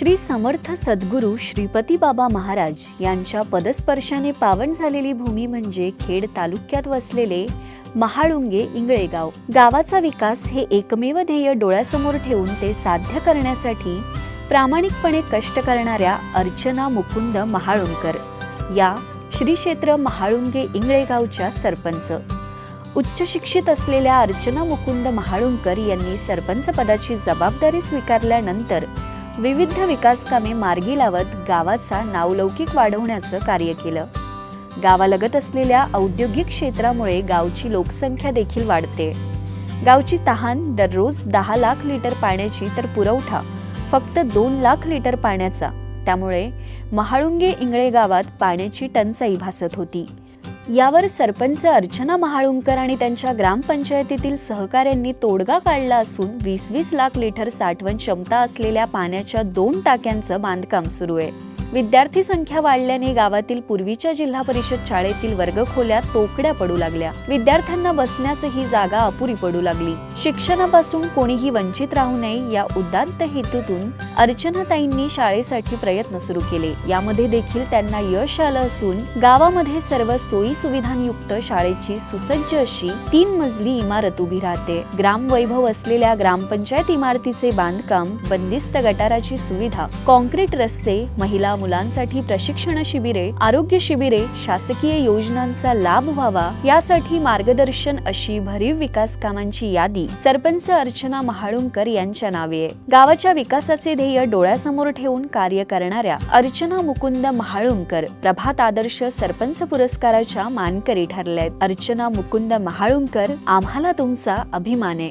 श्री समर्थ सद्गुरू श्रीपती बाबा महाराज यांच्या पदस्पर्शाने पावन झालेली भूमी म्हणजे खेड तालुक्यात वसलेले महाळुंगे इंगळेगाव. गावाचा विकास हे एकमेव ध्येय डोळ्यासमोर ठेवून ते साध्य करण्यासाठी प्रामाणिकपणे कष्ट करणाऱ्या अर्चना मुकुंद महाळुंकर. या श्री क्षेत्र महाळुंगे इंगळेगावच्या सरपंच. उच्च शिक्षित असलेल्या अर्चना मुकुंद महाळुंकर यांनी सरपंच पदाची जबाबदारी स्वीकारल्यानंतर विविध विकास कामे मार्गी लावत गावाचा नावलौकिक वाढवण्याचं कार्य केलं. गावालगत असलेल्या औद्योगिक क्षेत्रामुळे गावची लोकसंख्या देखील वाढते. गावची तहान दररोज दहा लाख लिटर पाण्याची तर पुरवठा फक्त दोन लाख लिटर पाण्याचा. त्यामुळे महाळुंगे इंगळे गावात पाण्याची टंचाई भासत होती. यावर सरपंच अर्चना महाळुंकर आणि त्यांच्या ग्रामपंचायतीतील सहकाऱ्यांनी तोडगा काढला असून वीस वीस लाख लिटर साठवण क्षमता असलेल्या पाण्याच्या दोन टाक्यांचं बांधकाम सुरू आहे. विद्यार्थी संख्या वाढल्याने गावातील पूर्वीच्या जिल्हा परिषद शाळेतील वर्गखोल्या तोकड्या पडू लागल्या. विद्यार्थ्यांना बसण्यासही जागा अपुरी पडू लागली. शिक्षणापासून कोणीही वंचित राहू नये या उदात्त हेतूतून अर्चनाताईंनी शाळेसाठी प्रयत्न सुरू केले. यामध्ये देखील त्यांना यश आलं असून गावामध्ये सर्व सोयी सुविधांयुक्त शाळेची सुसज्ज अशी तीन मजली इमारत उभी राहते. ग्रामवैभव असलेल्या ग्रामपंचायत इमारतीचे बांधकाम बंदिस्त गटाराची सुविधा कॉन्क्रीट रस्ते महिला मुलांसाठी प्रशिक्षण शिबिरे आरोग्य शिबिरे शासकीय योजनांचा लाभ व्हावा यासाठी मार्गदर्शन अशी भरीव विकास कामांची यादी सरपंच अर्चना महाळुंकर यांच्या नावे आहे. गावाच्या विकासाचे ध्येय डोळ्यासमोर ठेवून कार्य करणाऱ्या अर्चना मुकुंद महाळुंकर प्रभात आदर्श सरपंच पुरस्काराच्या मानकरी ठरल्या आहेत अर्चना मुकुंद महाळुंकर आम्हाला तुमचा अभिमान आहे.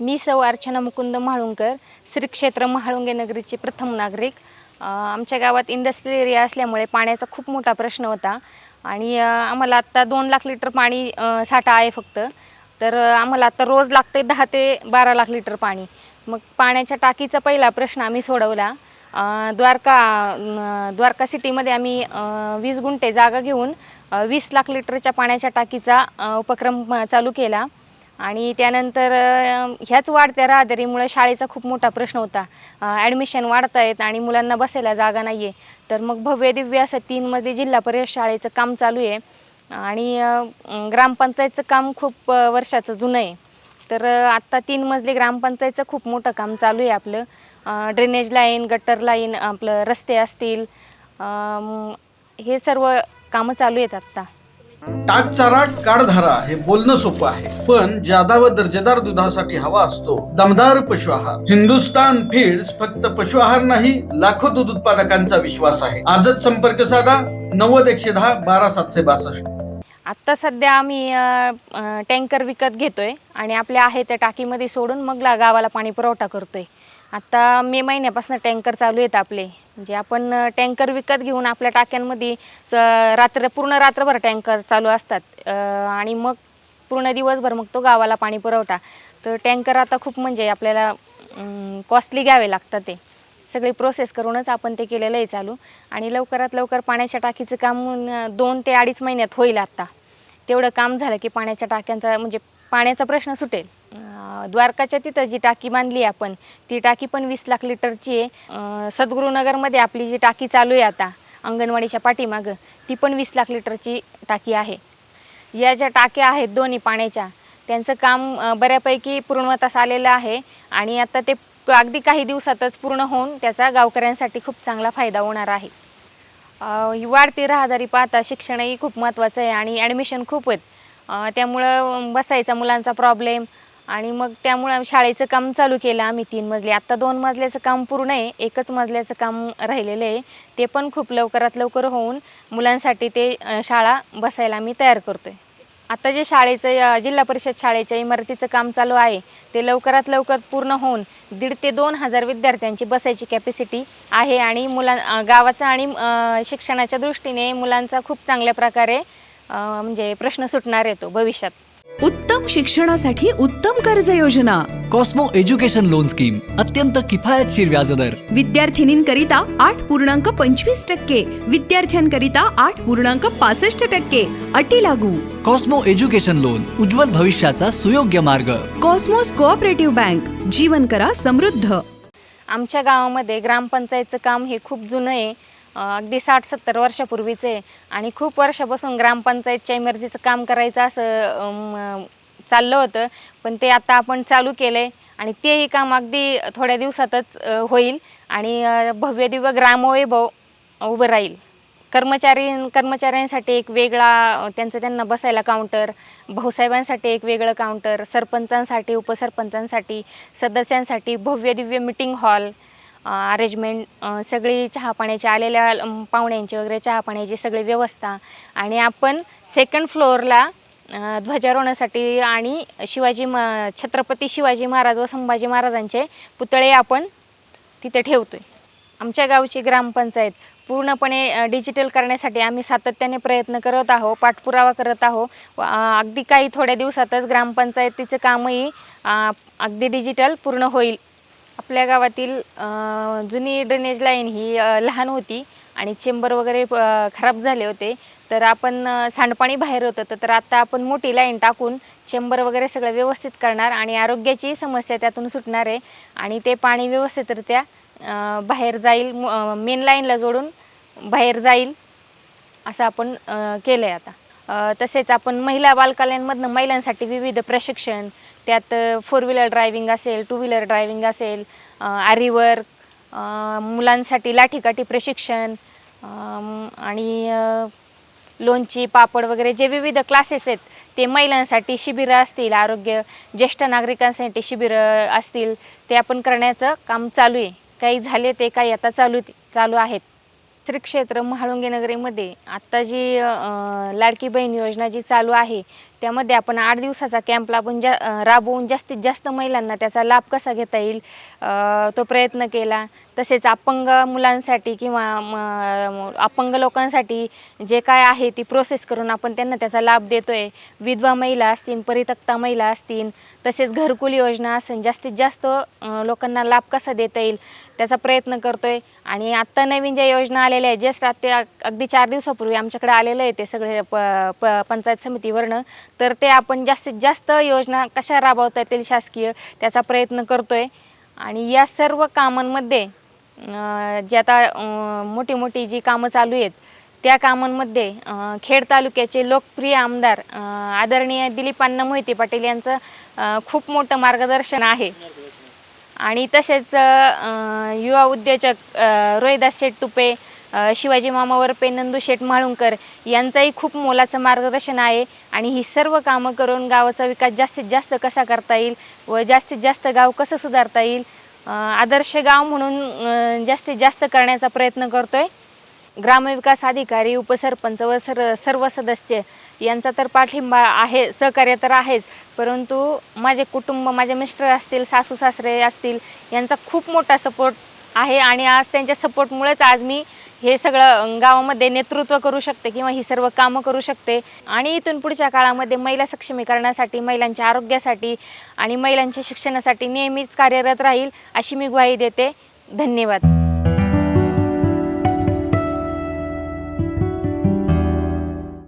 मी सौ अर्चना मुकुंद म्हाळुंकर श्री क्षेत्र म्हाळुंगे नगरीचे प्रथम नागरिक. आमच्या गावात इंडस्ट्रियल एरिया असल्यामुळे पाण्याचा खूप मोठा प्रश्न होता. आणि आम्हाला आत्ता दोन लाख लिटर पाणी साठा आहे फक्त. तर आम्हाला आत्ता रोज लागते दहा ते बारा लाख लिटर पाणी. मग पाण्याच्या टाकीचा पहिला प्रश्न आम्ही सोडवला. द्वारका द्वारका सिटीमध्ये आम्ही वीस गुंठे जागा घेऊन वीस लाख लिटरच्या पाण्याच्या टाकीचा उपक्रम चालू केला. आणि त्यानंतर ह्याच वाढत्या राहदारीमुळे शाळेचा खूप मोठा प्रश्न होता. ॲडमिशन वाढत आहेत आणि मुलांना बसायला जागा नाही आहे तर मग भव्य दिव्य असं तीनमध्ये जिल्हा परिषद शाळेचं काम चालू आहे. आणि ग्रामपंचायतचं काम खूप वर्षाचं जुनं आहे. तर आत्ता तीन मजली ग्रामपंचायतचं खूप मोठं काम चालू आहे आपलं. ड्रेनेज लाईन गटर लाईन आपलं रस्ते असतील. हे सर्व कामं चालू आहेत आत्ता. टाक चारा काढधारा हे बोलणं सोपं आहे. पण जादा व दर्जेदार दुधासाठी हवा असतो दमदार पशु आहार हिंदुस्तान फीड्स फक्त पशु आहार नाही लाखो दूध उत्पादकांचा विश्वास आहे. आजच संपर्क साधा नव्वद एकशे दहा बारा सातशे बासष्ट. आत्ता सध्या आम्ही टँकर विकत घेतो आहे आणि आपल्या आहे त्या टाकीमध्ये सोडून मग गावाला पाणी पुरवठा करतो आहे आत्ता मे महिन्यापासून टँकर चालू आहेत आपले. म्हणजे आपण टँकर विकत घेऊन आपल्या टाक्यांमध्ये रात्र पूर्ण रात्रभर टँकर चालू असतात. आणि मग पूर्ण दिवसभर मग तो गावाला पाणी पुरवठा. तर टँकर आता खूप म्हणजे आपल्याला कॉस्टली घ्यावे लागतात ते. सगळी प्रोसेस करूनच आपण ते केलेलं आहे चालू. आणि लवकरात लवकर पाण्याच्या टाकीचं काम दोन ते अडीच महिन्यात होईल आत्ता तेवढं काम झालं की पाण्याच्या टाक्यांचा म्हणजे पाण्याचा प्रश्न सुटेल. द्वारकाच्या तिथं जी टाकी बांधली आहे आपण ती टाकी पण वीस लाख लिटरची आहे. सद्गुरुनगरमध्ये आपली जी टाकी चालू आहे आता अंगणवाडीच्या पाठीमागं ती पण वीस लाख लिटरची टाकी आहे. या ज्या टाक्या आहेत दोन्ही पाण्याच्या त्यांचं काम बऱ्यापैकी पूर्णवतास आलेलं आहे. आणि आता ते तो अगदी काही दिवसातच पूर्ण होऊन त्याचा गावकऱ्यांसाठी खूप चांगला फायदा होणार आहे. ही वाढती राहदारी पाहता शिक्षणही खूप महत्त्वाचं आहे आणि ॲडमिशन खूप आहेत. त्यामुळं बसायचा मुलांचा प्रॉब्लेम आणि मग त्यामुळं शाळेचं काम चालू केलं. आम्ही तीन मजले आत्ता दोन मजल्याचं काम पूर्ण आहे. एकच मजल्याचं काम राहिलेलं आहे. ते पण खूप लवकरात लवकर होऊन मुलांसाठी ते शाळा बसायला आम्ही तयार करतो आहे आता जे शाळेचं जिल्हा परिषद शाळेच्या इमारतीचं काम चालू आहे ते लवकरात लवकर पूर्ण होऊन दीड ते दोन हजार विद्यार्थ्यांची बसायची कॅपॅसिटी आहे आणि मुलां गावाचं गावाचा आणि शिक्षणाच्या दृष्टीने मुलांचा खूप चांगल्या प्रकारे म्हणजे प्रश्न सुटणार येतो भविष्यात. उत्तम शिक्षणासाठी उत्तम कर्ज योजना कॉस्मो एज्युकेशन लोन स्कीम अत्यंत किफायतशीर व्याजदर. विद्यार्थिनींकरिता आठ पूर्णांक पंचवीस टक्के विद्यार्थ्यांकरिता आठ पूर्णांक पासष्ट टक्के अटी लागू. कॉस्मो एज्युकेशन लोन उज्ज्वल भविष्याचा सुयोग्य मार्ग. कॉस्मोस कोऑपरेटिव्ह बँक जीवन करा समृद्ध. आमच्या गावामध्ये ग्रामपंचायतचं काम हे खूप जुनं आहे. अगदी साठ सत्तर वर्षापूर्वीचे. आणि खूप वर्षापासून ग्रामपंचायतच्या इमारतीचं काम करायचं असं चाललं होतं. पण ते आता आपण चालू केलं आहे आणि तेही काम अगदी थोड्या दिवसातच होईल. आणि भव्य दिव्य ग्रामवैभव उभं राहील. कर्मचारी कर्मचाऱ्यांसाठी एक वेगळा त्यांचं त्यांना बसायला काउंटर भाऊसाहेबांसाठी एक वेगळं काउंटर सरपंचांसाठी उपसरपंचांसाठी सदस्यांसाठी भव्य दिव्य मिटिंग हॉल अरेंजमेंट सगळी चहापाण्याची आलेल्या पाहुण्यांची वगैरे चहापाण्याची सगळी व्यवस्था. आणि आपण सेकंड फ्लोअरला ध्वजारोहणासाठी आणि शिवाजी म छत्रपती शिवाजी महाराज व संभाजी महाराजांचे पुतळे आपण तिथे ठेवतो आहे आमच्या गावची ग्रामपंचायत पूर्णपणे डिजिटल करण्यासाठी आम्ही सातत्याने प्रयत्न करत आहो पाठपुरावा करत आहो. अगदी काही थोड्या दिवसातच ग्रामपंचायतीचं कामही अगदी डिजिटल पूर्ण होईल. आपल्या गावातील जुनी ड्रेनेज लाईन ही लहान होती आणि चेंबर वगैरे खराब झाले होते. तर आपण सांडपाणी बाहेर होतं तर- तर आता आपण मोठी लाईन टाकून चेंबर वगैरे सगळं व्यवस्थित करणार आणि आरोग्याची समस्या त्यातून सुटणार आहे. आणि ते पाणी व्यवस्थितरित्या बाहेर जाईल मेन लाईनला जोडून बाहेर जाईल असं आपण केलं आहे आता. तसेच आपण महिला बालकल्याणमधनं महिलांसाठी विविध प्रशिक्षण त्यात फोर व्हीलर ड्रायव्हिंग असेल टू व्हीलर ड्रायव्हिंग असेल आरीवर मुलांसाठी लाठीकाठी प्रशिक्षण आणि लोणची पापड वगैरे जे विविध क्लासेस आहेत ते महिलांसाठी शिबिरं असतील आरोग्य ज्येष्ठ नागरिकांसाठी शिबिरं असतील ते आपण करण्याचं काम चालू आहे. काही झाले ते काही आता चालू चालू आहेत. श्री क्षेत्र महाळुंगे नगरीमध्ये आत्ता जी लाडकी बहीण योजना जी चालू आहे त्यामध्ये आपण आठ दिवसाचा कॅम्प राबवून जा राबवून जास्तीत जास्त महिलांना त्याचा लाभ कसा घेता येईल तो प्रयत्न केला. तसेच अपंग मुलांसाठी किंवा अपंग लोकांसाठी जे काय आहे ती प्रोसेस करून आपण त्यांना त्याचा लाभ देतो आहे विधवा महिला असतील परितक्ता महिला असतील तसेच घरकुल योजना असेल जास्तीत जास्त लोकांना लाभ कसा देता येईल त्याचा प्रयत्न करतो आहे आणि आत्ता नवीन ज्या योजना आलेल्या आहेत जस्ट आता अगदी चार दिवसापूर्वी आमच्याकडे आलेलं आहे ते सगळे प प पंचायत समितीवरनं. तर ते आपण जास्तीत जास्त योजना कशा राबवता येतील शासकीय त्याचा प्रयत्न करतो आहे आणि या सर्व कामांमध्ये जे आता मोठी मोठी जी कामं चालू आहेत त्या कामांमध्ये खेड तालुक्याचे लोकप्रिय आमदार आदरणीय दिलीप अण्णा मोहिते पाटील यांचं खूप मोठं मार्गदर्शन आहे. आणि तसेच युवा उद्योजक रोहिदास शेट तुपे शिवाजी मामावर पेनंदू शेठ माळुंकर यांचंही खूप मोलाचं मार्गदर्शन आहे. आणि ही सर्व कामं करून गावाचा विकास जास्तीत जास्त कसा करता येईल व जास्तीत जास्त गाव कसं सुधारता येईल आदर्श गाव म्हणून जास्तीत जास्त करण्याचा प्रयत्न करतोय. ग्रामविकास अधिकारी उपसरपंच व सर सर्व सदस्य यांचा तर पाठिंबा आहे सहकार्य तर आहेच. परंतु माझे कुटुंब माझे मिस्टर असतील सासू सासरे असतील यांचा खूप मोठा सपोर्ट आहे. आणि आज त्यांच्या सपोर्टमुळेच आज मी हे सगळं गावामध्ये नेतृत्व करू शकते किंवा ही सर्व कामं करू शकते. आणि इथून पुढच्या काळामध्ये महिला सक्षमीकरणासाठी महिलांच्या आरोग्यासाठी आणि महिलांच्या शिक्षणासाठी नेहमीच कार्यरत राहील अशी मी ग्वाही देते. धन्यवाद.